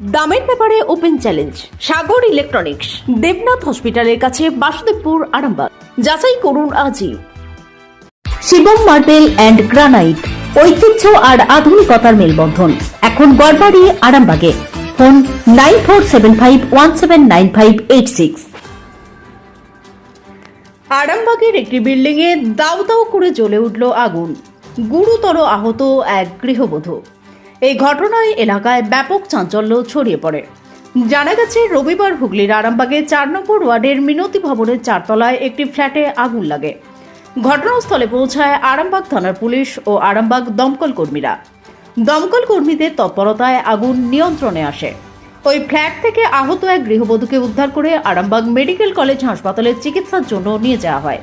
দামের ব্যাপারে open challenge, Sagar electronics, Debnath হসপিটালের কাছে বাসুদেবপুর, আরামবাগ। যাচাই করুন আজই। শিবম মার্বেল অ্যান্ড গ্রানাইট, ঐতিহ্য আর আধুনিকতার মেলবন্ধন। এখন গড়বাড়ি, আরামবাগে। Phone nine four seven five one seven nine five eight six. আরামবাগের একটি বিল্ডিংয়ে দাউ দাউ করে জ্বলে উঠল আগুন। গুরুতর আহত এক গৃহবধূ। এই ঘটনায় এলাকায় ব্যাপক চাঞ্চল্য ছড়িয়ে পড়ে। জানা গেছে, রবিবার হুগলির আরামবাগে চার নম্বর ওয়ার্ডের মিনতি ভবনের চারতলায় একটি ফ্ল্যাটে আগুন লাগে। ঘটনাস্থলে পৌঁছায় আরামবাগ থানার পুলিশ ও আরামবাগ দমকল কর্মীরা। দমকল কর্মীদের তৎপরতায় আগুন নিয়ন্ত্রণে আসে। ওই ফ্ল্যাট থেকে আহত এক গৃহবধূকে উদ্ধার করে আরামবাগ মেডিকেল কলেজ হাসপাতালে চিকিৎসার জন্য নিয়ে যাওয়া হয়।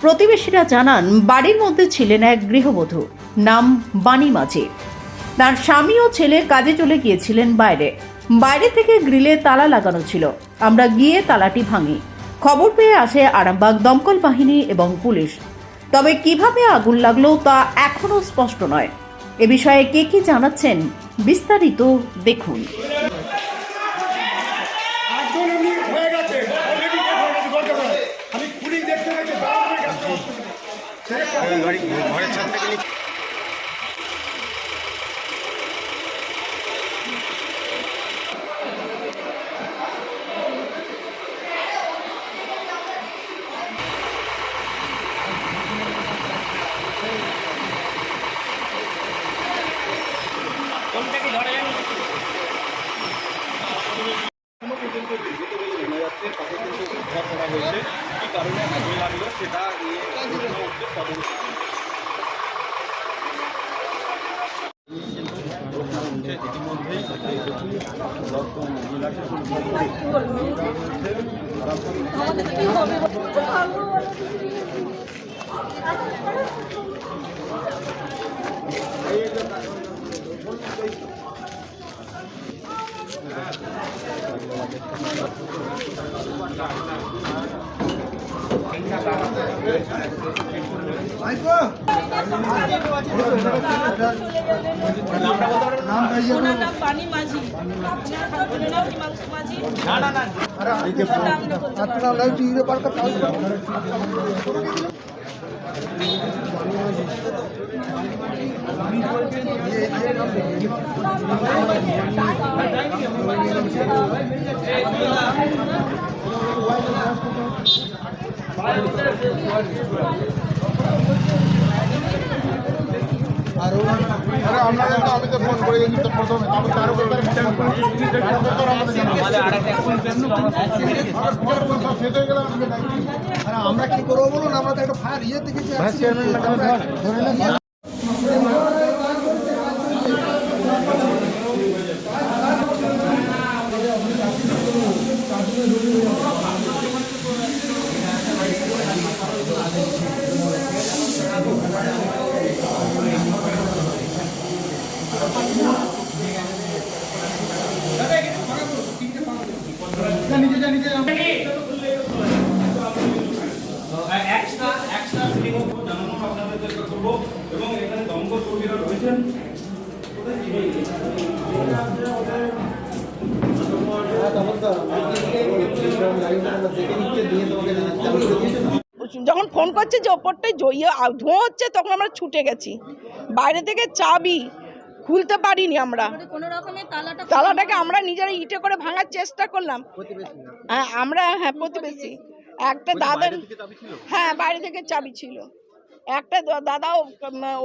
প্রতিবেশীরা জানান, বাড়ির মধ্যে ছিলেন এক গৃহবধূ। নাম বাণী মাঝি। তার স্বামী ও ছেলে কাজে চলে গিয়েছিলেন বাইরে। বাইরে থেকে গ্রিলে তালা লাগানো ছিল। আমরা গিয়ে তালাটি ভাঙি। খবর পেয়ে আসে আরামবাগ দমকল বাহিনী এবং পুলিশ। তবে কীভাবে আগুন লাগল তা এখনও স্পষ্ট নয়। এ বিষয়ে কে কি জানাচ্ছেন বিস্তারিত দেখুন। আমি খুলি দেখতে গেছি বারান্দায় গেছে ঘরের ফোন করে প্রথমে আমরা কি করব বলুন আমরা তো একটা ফায়ার ইয়ে দেখেছি যখন ফোন করছে যে ওপরটায় জইয়ে ধোঁয়া হচ্ছে তখন আমরা ছুটে গেছি। বাইরে থেকে চাবি খুলতে পারিনি আমরা। কোনো রকমের তালাটা তালাটাকে আমরা নিজেরা ইটে করে ভাঙার চেষ্টা করলাম। হ্যাঁ আমরা হ্যাঁ প্রতিবেশী। একটা দাদার হ্যাঁ বাইরে থেকে চাবি ছিল। একটা দাদা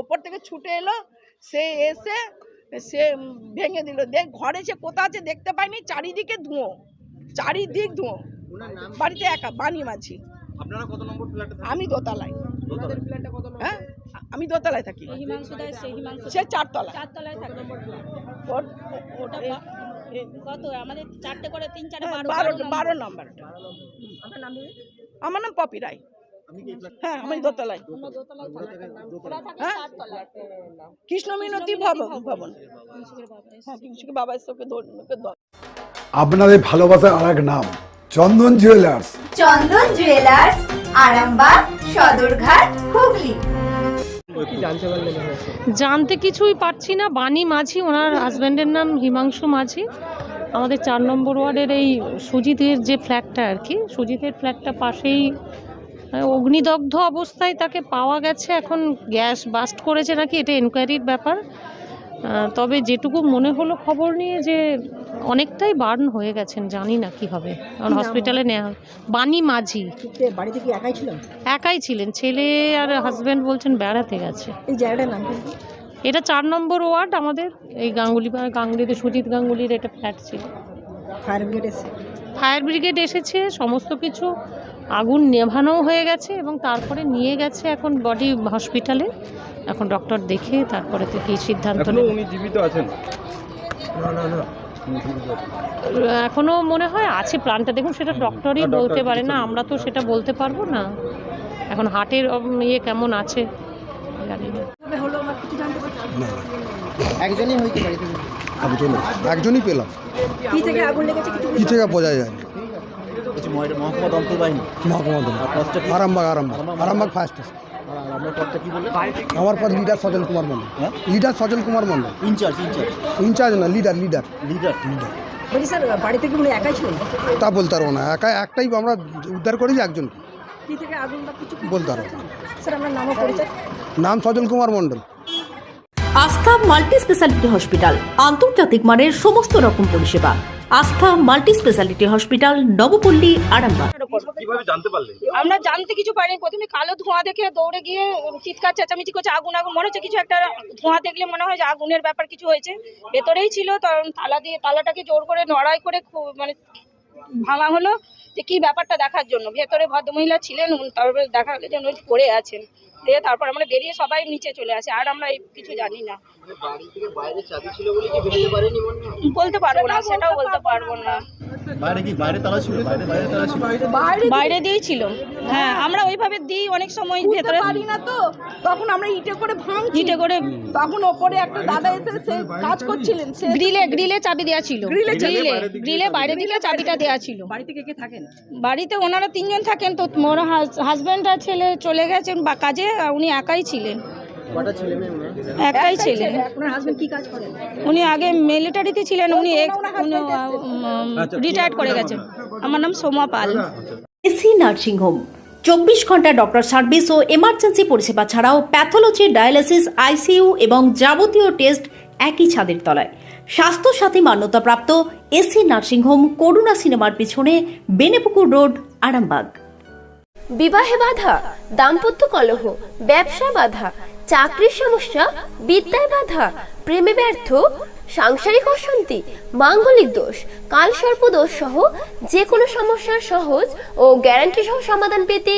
ওপর থেকে ছুটে এলো। সে এসে সে ভেঙে দিল। দেখ ঘরে সে কোথা আছে দেখতে পাইনি চারিদিকে ধুঁয়ো। চারিদিক ধুঁয়ো। বাড়িতে একা বানি মাছি আপনারা কত নম্বর ফ্ল্যাটে আমি দোতলায়। হ্যাঁ? আমি দোতলায় থাকি। হিমাংশু দাস সে হিমাংশু সে চারতলা কত আমাদের চারটে করে তিন চারটে হ্যাঁ, বারো বারো বারো নম্বরটা। আমার নাম পপি রায়। হ্যাঁ আমি দোতলায়। হ্যাঁ? কৃষ্ণ মিনতি ভবন ভবন। হ্যাঁ বাবা এসে আপনাদের ভালোবাসার আর এক নাম চন্দন জুয়েলার্স চন্দন জুয়েলার্স আরামবাগ সদরঘাট হুগলি। জানতে কিছুই পারছি না বাণী মাঝি ওনার হাজব্যান্ডের নাম হিমাংশু মাঝি। আমাদের চার নম্বর ওয়ার্ডের এই সুজিতের যে ফ্ল্যাটটা আর কি সুজিতের ফ্ল্যাটটা পাশেই অগ্নিদগ্ধ অবস্থায় তাকে পাওয়া গেছে। এখন গ্যাস বাস্ট করেছে নাকি এটা এনকোয়ারির ব্যাপার। তবে যেটুকু মনে হলো খবর নিয়ে যে অনেকটাই বার্ন হয়ে গেছেন জানি না কি হবে। কারণ হসপিটালে নেওয়া বাণী মাঝি। বাড়িতে কি একাই ছিল একাই ছিলেন। ছেলে আর হাজব্যান্ড বলছেন বেড়াতে গেছে। এই জায়গাটার নাম এটা চার নম্বর ওয়ার্ড আমাদের। এই গাঙ্গুলি গাঙ্গুলিতে সুজিত গাঙ্গুলির একটা ফ্ল্যাট ছিল। ফায়ার ব্রিগেড এসে ফায়ার ব্রিগেড এসেছে সমস্ত কিছু। আগুন নেভানো হয়ে গেছে এবং তারপরে নিয়ে গেছে এখন বডি হসপিটালে এখন ডক্টর দেখে তারপরে তো কি সিদ্ধান্ত উনি জীবিত আছেন? এখনও মনে হয় আছে প্ল্যানটা দেখুন সেটা ডক্টরই বলতে পারে না আমরা তো সেটা বলতে পারব না। এখন হার্টের উম, ইয়ে কেমন আছে? জানি না। একজনই পেলাম। কি থেকে আগুন লেগেছে কিছু কি থেকে বোঝা যায় বলছি মহকুমা দমকল বাহিনী মহকুমা দল আর পদটা কি? আরামবাগ ফার্স্ট আমার পর লিডার সজল কুমার মন্ডল হ্যাঁ? Leader Sajal Kumar Mondal in charge in charge in charge না লিডার লিডার লিডার লিডার বলছি স্যার বাড়িতে কি উনি একাই ছিলেন? তা বলতে পারব না। একা একটাই আমরা উদ্ধার করেছি একজন। কি থেকে আগুন বা কিছু বলতে পারব স্যার পরিচয়? নাম সজল কুমার মন্ডল আস্থা মাল্টি স্পেশালিটি হসপিটাল আন্তর্জাতিক মানের সমস্ত রকম পরিষেবা। Astha multi speciality hospital Nabapalli Arambagh. কীভাবে জানতে পারলেন? আমরা জানতে কিছু পারিনি। প্রথমে কালো ধোঁয়া দেখে দৌড়ে গিয়ে চিৎকার চেঁচামেচি করছে আগুন আগুন মনে হচ্ছে কিছু একটা ধোঁয়া দেখলে মনে হয় যে আগুনের ব্যাপার কিছু হয়েছে। ভেতরেই ছিল তখন তালা দিয়ে তালাটাকে জোর করে নড়াই করে মানে ভাঙা হলো। যে কি ব্যাপারটা দেখার জন্য? ভেতরে ভদ্রমহিলা ছিলেন উনি তারপরে দেখা গেল যে উনি পড়ে আছেন। দিয়ে তারপর আমরা বেরিয়ে সবাই নিচে চলে আসি আর আমরা কিছু জানি না। বলতে পারব না সেটাও বলতে পারব না। বাইরে কি বাইরে তালা ছিল বাইরে বাইরে তালা ছিল বাইরে দিয়েই ছিল হ্যাঁ আমরা ওইভাবে দিই অনেক সময় ভেতরে। পারি না তো। তখন আমরা ইটে করে ভাঙছি। হিটে করে তখন ওপরে একটা দাদা এসে সে কাজ করছিলেন। সে গ্রিলে গ্রিলে চাবি দেওয়া ছিল। গ্রিলে গ্রিলে গ্রিলে বাইরে দিকে চাবিটা দেওয়া ছিল। বাড়িতে কে কে থাকেন? বাড়িতে ওনারা তিনজন থাকেন তো মোর হাজব্যান্ড আর ছেলে চলে গেছেন বা কাজে উনি একাই ছিলেন। কটা ছেলে মেয়ে ওনার? একাই ছিলেন আপনার হাজবেন্ড কি কাজ করেন? উনি আগে মিলিটারিতে ছিলেন উনি রিটায়ার্ড করে গেছেন। আমার নাম Soma Pal. AC nursing home. চব্বিশ ঘণ্টা ডক্টর সার্ভিস ও এমার্জেন্সি পরিষেবা ছাড়াও প্যাথোলজি ডায়ালিসিস আইসিইউ এবং যাবতীয় টেস্ট একই ছাদের তলায়। স্বাস্থ্যসাথী মান্যতাপ্রাপ্ত এসি নার্সিং হোম করুণা সিনেমার পিছনে বেনেপুকুর রোড আরামবাগ। বিবাহে বাধা দাম্পত্য কলহ ব্যবসা বাধা চাকরির সমস্যা, বিদ্যায় বাধা, প্রেমে ব্যর্থ, সাংসারিক অশান্তি, মাঙ্গলিক দোষ কালসর্প দোষ সহ যে কোনো সমস্যার সহজ ও গ্যারান্টি সহ সমাধান পেতে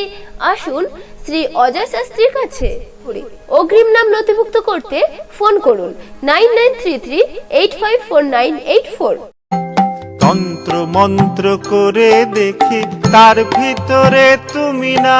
আসুন শ্রী অজয় শাস্ত্রীর কাছে। অগ্রিম নাম নথিভুক্ত করতে ফোন করুন nine nine three three eight five four nine eight four. তন্ত্র মন্ত্র করে দেখি তার ভিতরে তুমি না।